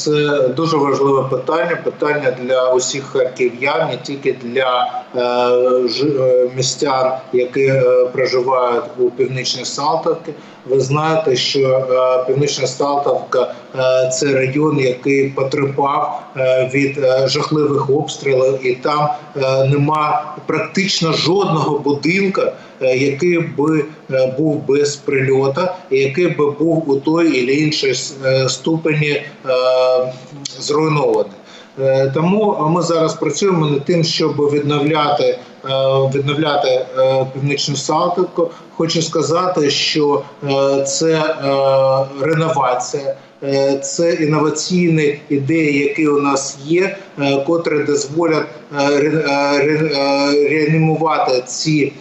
Це дуже важливе питання. Питання для усіх харків'ян, не тільки для е, е, містян, які е, проживають у північній Салтовці. Ви знаєте, що е, північна Салтовка е, це район, який потерпав е, від е, жахливих обстрілів, і там е, нема практично жодного будинку, е, який би е, був без прильота, і який би був у той і іншій е, ступені е, Е, Тому ми зараз працюємо над тим, щоб відновляти, е, відновляти е, північну Салтівку. Хочу сказати, що це реновація. Це інноваційні ідеї, які у нас є, котрі дозволять ре- ре- реанімувати ці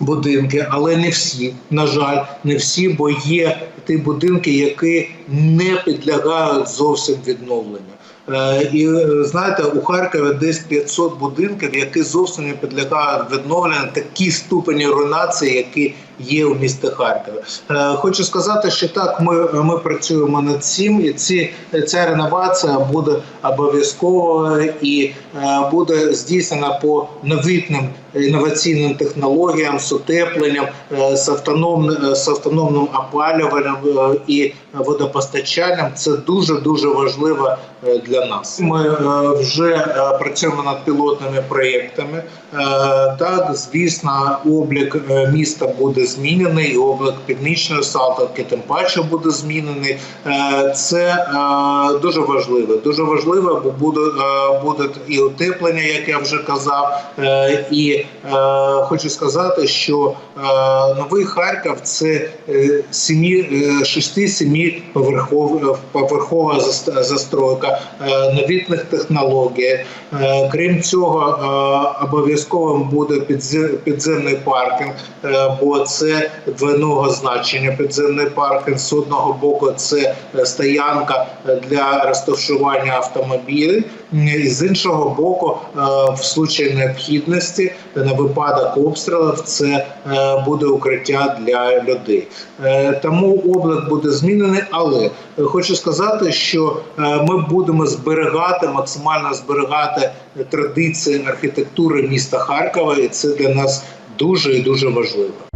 будинки, але не всі. На жаль, не всі, бо є ті будинки, які не підлягають зовсім відновленню. Е, І знаєте, у Харкові десь 500 будинків, які зовсім не підлягають відновленню, такі ступені руйнації, які є у місті Харкові. Е, Хочу сказати, що так, ми, ми працюємо над цим, і ці ця реновація буде обов'язковою і е, буде здійснена по новітним інноваційним технологіям, з утепленням, з автономним, з автономним опалюванням і водопостачанням. Це дуже дуже важливо е, для нас. Ми е, вже е, працюємо над пілотними проєктами. Так, звісно, облік міста буде змінений, облік північної Салтовки тим паче буде змінений. Це дуже важливо. Дуже важливо, бо буде, буде і утеплення, як я вже казав. І хочу сказати, що новий Харків це е, сімі, е, шести-сімі поверхов, поверхова заст- застройка е, новітних технологій. Е, Крім цього, е, обов'язковим буде підземний паркінг, бо це двойного значення. Підземний паркінг з одного боку це стоянка для розташування автомобілів, і з іншого боку, в случаї необхідності на випадок обстрілів це буде укриття для людей. Тому облик буде змінений, але е, хочу сказати, що е, ми будемо зберігати максимально зберігати традиції архітектури міста Харкова, і це для нас дуже і дуже важливо.